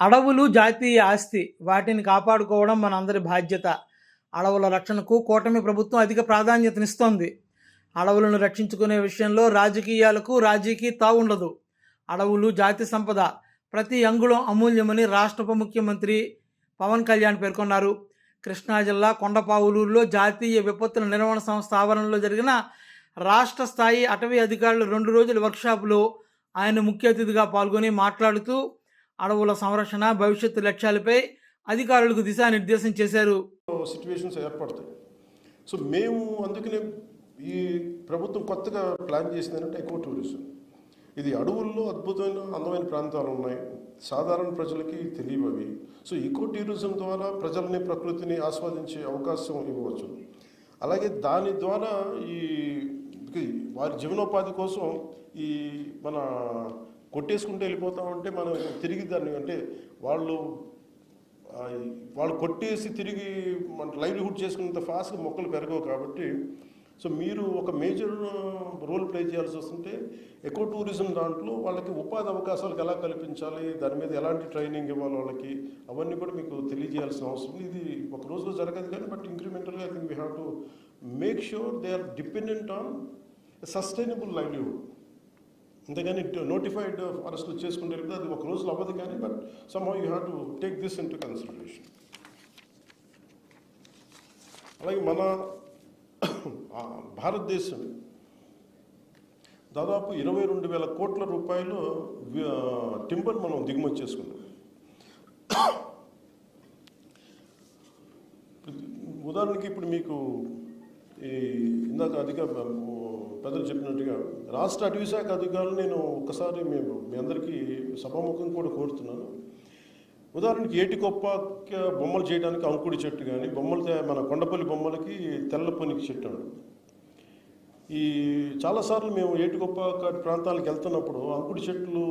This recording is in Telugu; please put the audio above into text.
అడవులు జాతీయ ఆస్తి వాటిని కాపాడుకోవడం మనందరి బాధ్యత. అడవుల రక్షణకు కూటమి ప్రభుత్వం అధిక ప్రాధాన్యతనిస్తోంది. అడవులను రక్షించుకునే విషయంలో రాజకీయాలకు రాజీకి తావుండదు అడవులు జాతి సంపద. ప్రతి అంగుళం అమూల్యమని రాష్ట్ర ఉప ముఖ్యమంత్రి పవన్ కళ్యాణ్ పేర్కొన్నారు. కృష్ణా జిల్లా కొండపావులూరులో జాతీయ విపత్తుల నిర్వహణ సంస్థ ఆవరణలో జరిగిన రాష్ట్ర స్థాయి అటవీ అధికారుల రెండు రోజుల వర్క్షాప్లో ఆయన ముఖ్య అతిథిగా పాల్గొని మాట్లాడుతూ అడవుల సంరక్షణ భవిష్యత్తు లక్ష్యాలపై అధికారులకు దిశానిర్దేశం చేశారు. సిచ్యువేషన్స్ ఏర్పడతాయి. సో మేము అందుకనే ఈ ప్రభుత్వం కొత్తగా ప్లాన్ చేసిందంటే ఎకో టూరిజం ఇది అడవుల్లో అద్భుతమైన అందమైన ప్రాంతాలు ఉన్నాయి. సాధారణ ప్రజలకి తెలియవు అవి. సో ఈకో టూరిజం ద్వారా ప్రజల్ని ప్రకృతిని ఆస్వాదించే అవకాశం ఇవ్వవచ్చు అలాగే దాని ద్వారా ఈ వారి జీవనోపాధి కోసం ఈ మన కొట్టేసుకుంటూ వెళ్ళిపోతా ఉంటే మనం తిరిగి దాన్ని అంటే వాళ్ళు వాళ్ళు కొట్టేసి తిరిగి మన లైవ్లీహుడ్ చేసుకున్నంత ఫాస్ట్గా మొక్కలు పెరగవు కాబట్టి సో మీరు ఒక మేజర్ రోల్ ప్లే చేయాల్సి వస్తుంటే ఎకో టూరిజం దాంట్లో వాళ్ళకి ఉపాధి అవకాశాలకు ఎలా కల్పించాలి దాని మీద ఎలాంటి ట్రైనింగ్ ఇవ్వాలి వాళ్ళకి అవన్నీ కూడా మీకు తెలియజేయాల్సిన అవసరం ఇది ఒక రోజులో జరగదు కానీ but ఇంక్రిమెంటల్గా I think we have to make sure they are dependent on sustainable livelihood అంతేగాని నోటిఫైడ్ అరెస్టులు చేసుకుంటే అది ఒక రోజులో అవ్వదు కానీ but somehow you have to take this into consideration అలాగే మన భారతదేశం దాదాపు ఇరవై రెండు వేల కోట్ల రూపాయలు టింబర్ మనం దిగుమతి చేసుకున్నాం. ఉదాహరణకి ఇప్పుడు మీకు ఈ ఇందాక అధిక పెద్దలు చెప్పినట్టుగా రాష్ట్ర అటవీ శాఖ అధికారులు నేను ఒక్కసారి మేము మీ అందరికీ సభాముఖం కూడా కోరుతున్నాను. ఉదాహరణకి ఏటికొప్ప బొమ్మలు చేయడానికి అంకుడి చెట్టు కానీ బొమ్మలు మన కొండపల్లి బొమ్మలకి తెల్ల పొనికి చెట్టు అండి. ఈ చాలాసార్లు మేము ఏటికొప్ప ప్రాంతాలకు వెళ్తున్నప్పుడు అంకుడి చెట్లు